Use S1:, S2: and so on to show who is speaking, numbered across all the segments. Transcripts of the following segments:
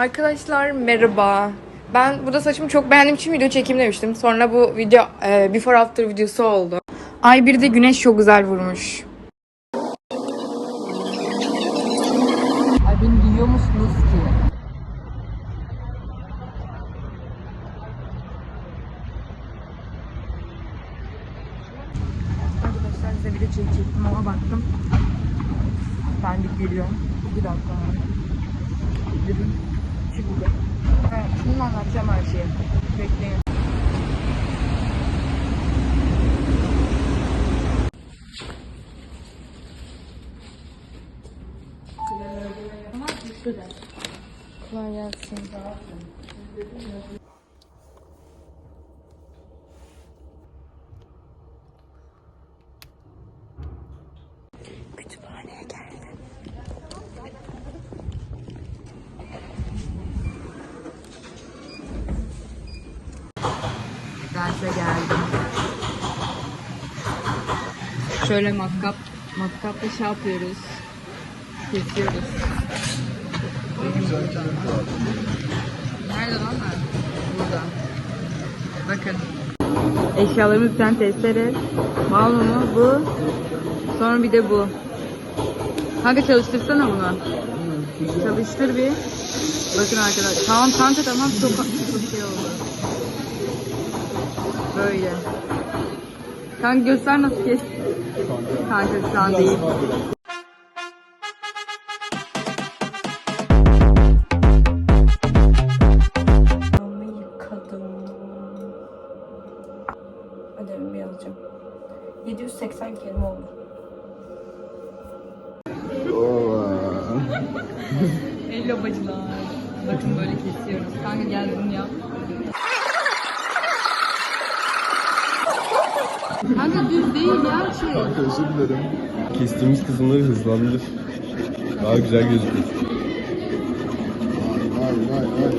S1: Arkadaşlar merhaba. Ben burada saçımı çok beğendiğim için video çekeyim demiştim. Sonra bu video e, before after videosu oldu. Ay bir de güneş çok güzel vurmuş.
S2: Ay beni duyuyor musunuz ki?
S1: Arkadaşlar size video çekecektim ama baktım. Bendik geliyor. Bir dakika. Çıktı. Evet, şimdi anlatacağım her şeyi. Bekleyin. Kolay gelsin. Derse geldim. Şöyle matkap, matkapla şey yapıyoruz. Kesiyoruz. Nerede lan? Burada. Bakın. Eşyalarımız sen testere. Mal mı bu? Sonra bir de bu. Kanka çalıştırsana bunu. Çalıştır bir. Bakın arkadaşlar. Tamam kanka tamam çok şey oldu. Böyle. Kanka göster nasıl kes. Kanka şu an değil.
S3: yıkadım. Ödevimi yazacağım. 780 kelime oldu.
S1: Hello bacılar. Bakın böyle kesiyoruz. Kanka gel bunu yap. Kanka düz değil ya şey.
S4: Kanka özür dilerim. Kestiğimiz kısımları hızlandır. Daha güzel gözükür. Vay vay vay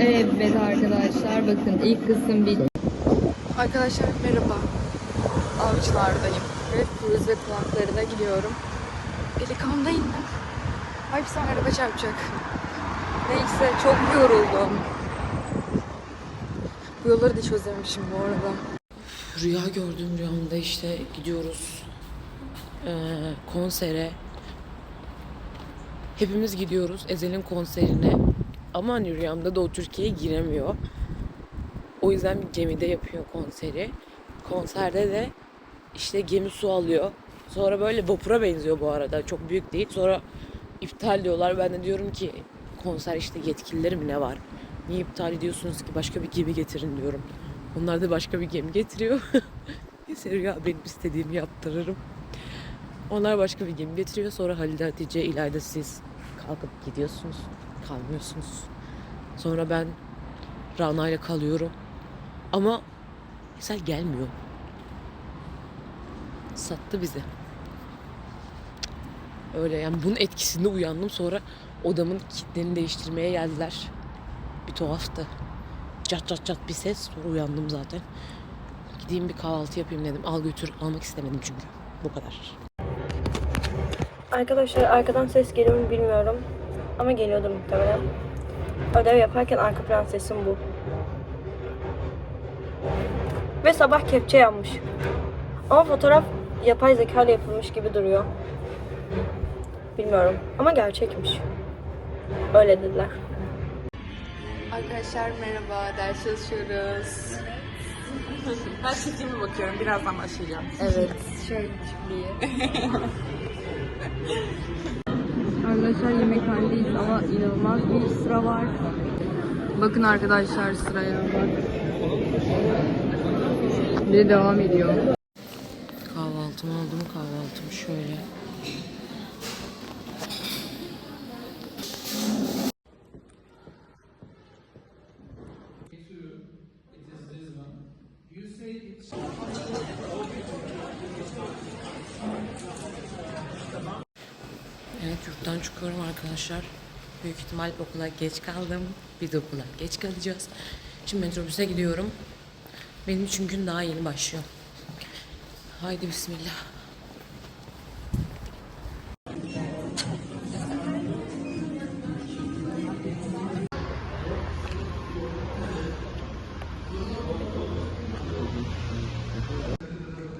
S1: Evet arkadaşlar bakın ilk kısım bitti. Arkadaşlar merhaba. Avcılardayım. Ve Cruz ve kulaklarına gidiyorum. Pelikan'da indim. Ay bir saniye araba çarpacak. Neyse çok yoruldum. Bu yolları da hiç özlememişim bu arada.
S2: Rüya gördüğüm rüyamda işte gidiyoruz eee, konsere. Hepimiz gidiyoruz Ezel'in konserine. Ama hani rüyamda da o Türkiye'ye giremiyor. O yüzden bir gemide yapıyor konseri. Konserde de işte gemi su alıyor. Sonra böyle vapura benziyor bu arada. Çok büyük değil. Sonra iptal diyorlar. Ben de diyorum ki konser işte yetkilileri mi ne var? Niye iptal ediyorsunuz ki? Başka bir gemi getirin diyorum. Onlar da başka bir gemi getiriyor. Neyse Rüya benim istediğimi yaptırırım. Onlar başka bir gemi getiriyor. Sonra Halide Hatice, İlayda siz kalkıp gidiyorsunuz. Kalmıyorsunuz. Sonra ben Rana ile kalıyorum. Ama Eser gelmiyor. Sattı bizi. Öyle yani bunun etkisinde uyandım. Sonra odamın kilitlerini değiştirmeye geldiler. Bir tuhaftı. Çat çat çat bir ses. Sonra uyandım zaten. Gideyim bir kahvaltı yapayım dedim. Al götür. Almak istemedim çünkü. Bu kadar.
S3: Arkadaşlar arkadan ses geliyor mu bilmiyorum. Ama geliyordur muhtemelen. Ödev yaparken arka plan sesim bu. Ve sabah kepçe yanmış. Ama fotoğraf yapay zeka ile yapılmış gibi duruyor. Bilmiyorum ama gerçekmiş. Öyle dediler.
S1: Arkadaşlar merhaba, ders çalışıyoruz. ben çekimi bakıyorum, birazdan başlayacağım. Evet, şöyle çıkmayı. arkadaşlar yemekhanedeyiz ama inanılmaz bir sıra var. Bakın arkadaşlar sıraya bak. Bir de devam ediyor.
S2: Kahvaltımı aldım. Kahvaltım şöyle. Evet yurttan çıkıyorum arkadaşlar. Büyük ihtimal okula geç kaldım. Biz okula geç kalacağız. Şimdi metrobüse gidiyorum. Benim için gün daha yeni başlıyor. Haydi bismillah.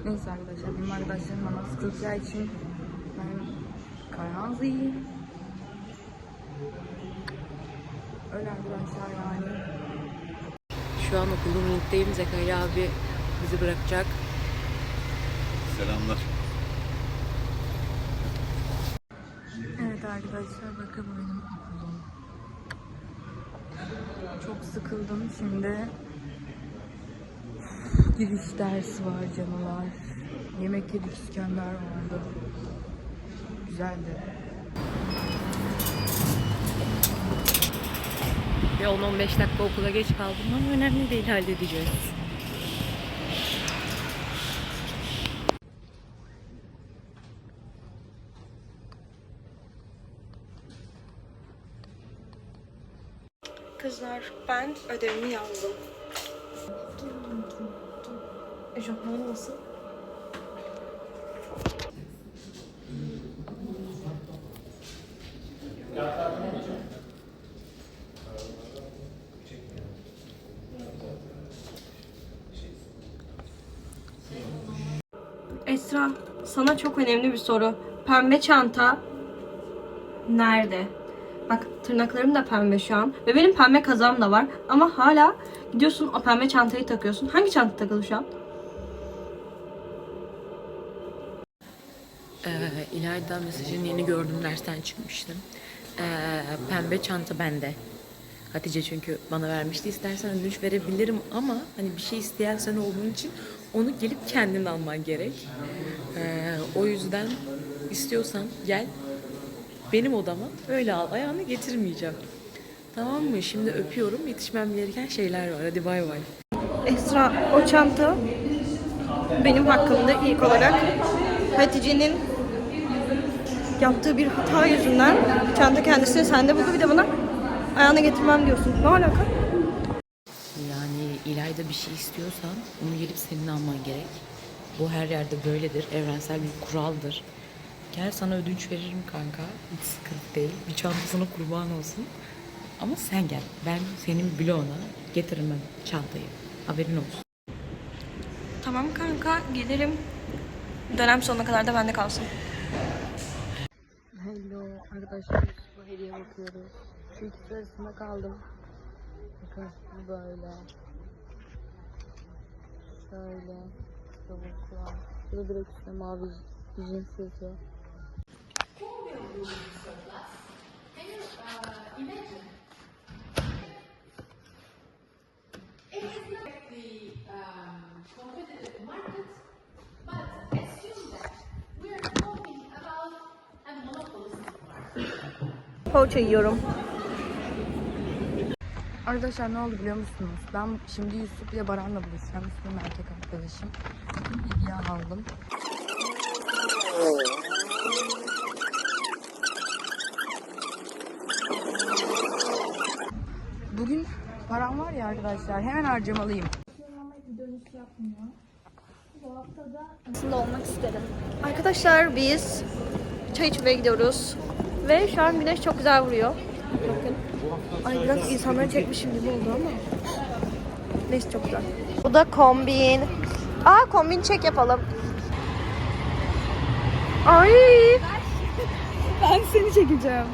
S1: Neyse arkadaşlar benim arkadaşlarım bana sıkılacağı için ben Kayhanzıyım. Öyle arkadaşlar yani.
S2: Şu an okulun linkteyim. Zekeriya abi bizi bırakacak.
S4: Selamlar.
S1: Evet arkadaşlar bakın benim okulum. Çok sıkıldım şimdi. Giriş dersi var canavar. Yemek yedik İskender vardı. Güzeldi.
S2: Bir 10-15 dakika okula geç kaldım ama önemli değil halledeceğiz.
S3: Kızlar ben ödevimi yazdım. Eşofman nasıl? Esra, sana çok önemli bir soru. Pembe çanta nerede? Bak tırnaklarım da pembe şu an. Ve benim pembe kazağım da var. Ama hala gidiyorsun o pembe çantayı takıyorsun. Hangi çanta takılı şu an?
S2: Ee, İlayda mesajını yeni gördüm dersten çıkmıştım. Ee, pembe çanta bende. Hatice çünkü bana vermişti. İstersen ödünç verebilirim ama hani bir şey isteyen sen olduğun için onu gelip kendin alman gerek. Ee, o yüzden istiyorsan gel benim odama öyle al. Ayağını getirmeyeceğim. Tamam mı? Şimdi öpüyorum. Yetişmem gereken şeyler var. Hadi bay bay.
S3: Esra o çanta benim hakkımda ilk olarak Hatice'nin yaptığı bir hata yüzünden çanta kendisini sende buldu bir de bana ayağına getirmem diyorsun. Ne alaka?
S2: Yani İlayda bir şey istiyorsan onu gelip senin alman gerek. Bu her yerde böyledir. Evrensel bir kuraldır. Gel sana ödünç veririm kanka. Hiç sıkıntı değil. Bir çantasına kurban olsun. Ama sen gel. Ben senin bloğuna getiririm ben çantayı. Haberin olsun.
S3: Tamam kanka gelirim. Dönem sonuna kadar da bende kalsın.
S1: Hello arkadaşlar bu hediye bakıyoruz. İkisi arasında kaldım. Bakın bu böyle. Şöyle. Tavuklar. Bu da direkt üstüne mavi jeans yazıyor.
S3: Poğaça yiyorum.
S1: Arkadaşlar ne oldu biliyor musunuz? Ben şimdi Yusuf ile Baran'la buluşacağım. Yusuf'un erkek arkadaşım. Hediye aldım. Bugün param var ya arkadaşlar hemen harcamalıyım.
S3: Arkadaşlar biz çay içmeye gidiyoruz. Ve şu an güneş çok güzel vuruyor. Ay biraz insanları çekmişim gibi oldu ama. Neyse çok güzel. Bu da kombin. Aa kombin çek yapalım. Ay. Ben seni çekeceğim.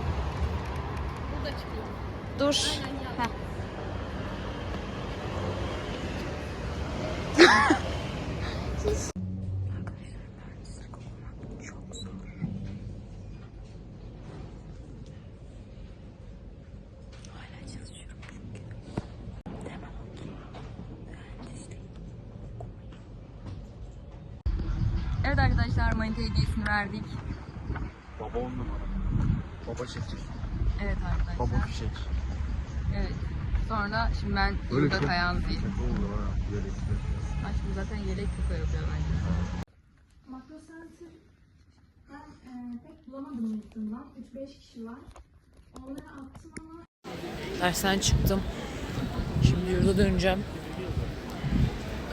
S3: Dur.
S1: Evet arkadaşlar manita hediyesini verdik.
S4: Baba on numara. Baba şekil.
S1: Evet arkadaşlar.
S4: Baba fişek.
S1: Evet. Sonra şimdi ben
S4: Öyle
S1: burada
S4: ha? Yelekli.
S1: Aşkım zaten yelek kupa yapıyor bence.
S5: Makro Center ben e, pek bulamadım listemden. 3-5 kişi var. Onları attım ama
S2: Dersten çıktım. Şimdi yurda döneceğim.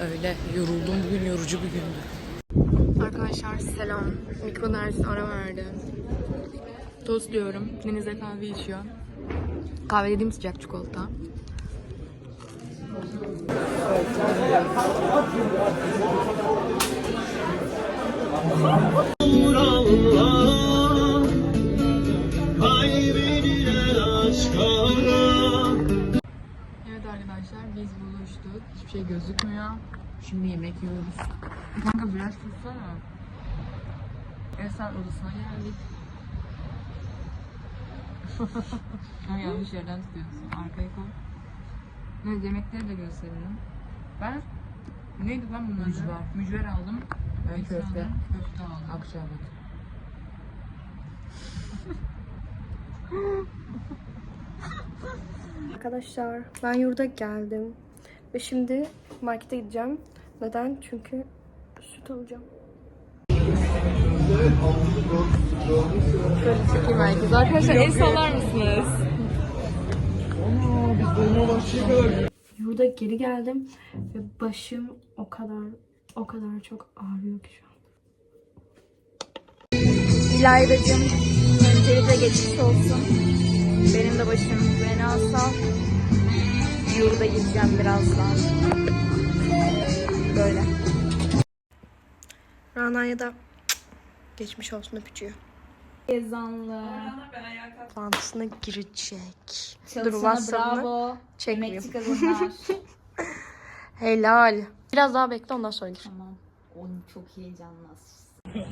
S2: Öyle yoruldum bugün yorucu bir gündü.
S1: Arkadaşlar selam. Mikrodersin ara verdi. Tost diyorum. Deniz'e kahve içiyor. Kahve dediğim sıcak çikolata. Evet arkadaşlar biz buluştuk. Hiçbir şey gözükmüyor.
S2: Şimdi yemek yiyoruz.
S1: Kanka biraz tutsana. Esat odasına geldik. ha, yanlış yerden tutuyorsun. Arkaya koy. Evet yemekleri de gösterelim. Ben neydi lan bunlar?
S2: Mücver.
S1: Mücver aldım.
S2: Ben
S1: Ekstra
S2: köfte.
S1: aldım, Köfte aldım.
S2: Akşabat.
S3: Arkadaşlar ben yurda geldim. Ve şimdi markete gideceğim. Neden? Çünkü süt alacağım.
S1: Çekeyim herkes. Arkadaşlar el sallar mısınız?
S3: Yurda geri geldim ve başım o kadar o kadar çok ağrıyor ki şu an.
S5: İlaydacığım, öncelikle geçmiş olsun. Benim de başım fena sağ. Yurda gideceğim birazdan. Böyle.
S3: Rana'ya da geçmiş olsun öpücüyor.
S5: Ezanlı.
S3: Toplantısına girecek. Dur WhatsApp'ını
S5: bravo.
S3: çekmeyeyim. Helal. Biraz daha bekle ondan sonra gir.
S5: tamam. Onu çok heyecanlı.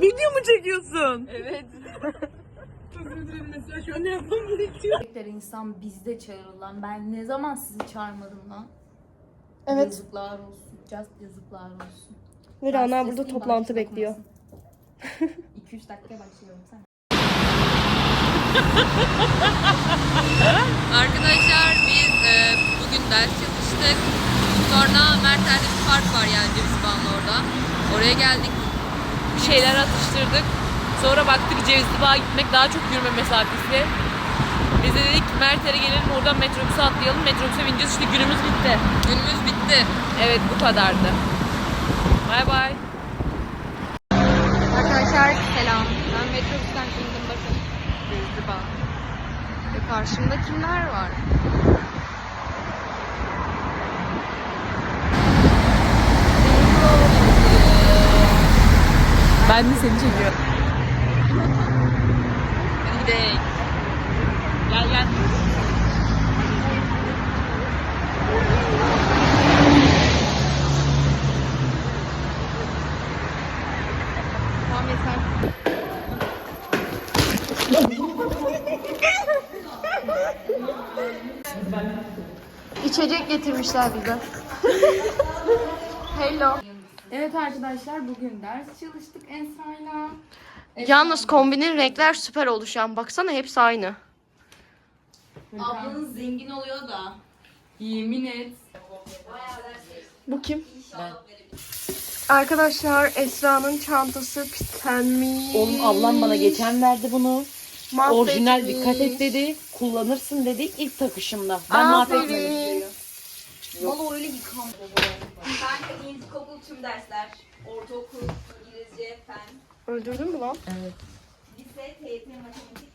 S2: Video mu çekiyorsun?
S5: Erkekler insan bizde çağırır lan. Ben ne zaman sizi çağırmadım lan?
S3: Evet.
S5: Yazıklar olsun. Just yazıklar olsun.
S3: Ve Rana burada toplantı bekliyor.
S5: dokunmasın. 2-3 dakika başlıyorum sen.
S1: Arkadaşlar biz e, bugün ders çalıştık. Sonra Mertel'de bir park var yani Ceviz Bağı'nın orada. Oraya geldik.
S2: Bir şeyler atıştırdık. Sonra baktık Cevizli Bağ'a gitmek daha çok yürüme mesafesi. Biz de dedik Mert'e gelelim oradan metrobüse atlayalım. Metrobüse bineceğiz işte günümüz bitti.
S1: Günümüz bitti.
S2: Evet bu kadardı. Bay bay.
S1: Arkadaşlar selam. Ben metrobüsten indim bakın. Cevizli Bağ. Ve karşımda kimler var?
S2: Ben de seni çekiyorum.
S1: Hadi gidelim.
S2: Gel gel.
S1: Tamam yeter.
S3: İçecek getirmişler bize. Hello.
S1: Evet arkadaşlar bugün ders çalıştık Esra'yla.
S3: Yalnız kombinin renkler süper oldu şu an. Baksana hepsi aynı.
S5: Ablanız zengin oluyor da.
S1: Yemin et.
S3: Bu kim? Arkadaşlar Esra'nın çantası pislenmiş.
S2: Oğlum ablam bana geçen verdi bunu.
S3: Mahvetmiş.
S2: Orijinal dikkat et dedi. Kullanırsın dedi ilk takışımda. Ben mahvetmedim.
S5: Valla öyle yıkan. Ben ilkokul tüm dersler. Ortaokul, İngilizce, fen.
S3: Öldürdün mü lan?
S5: Lise, TYT, matematik,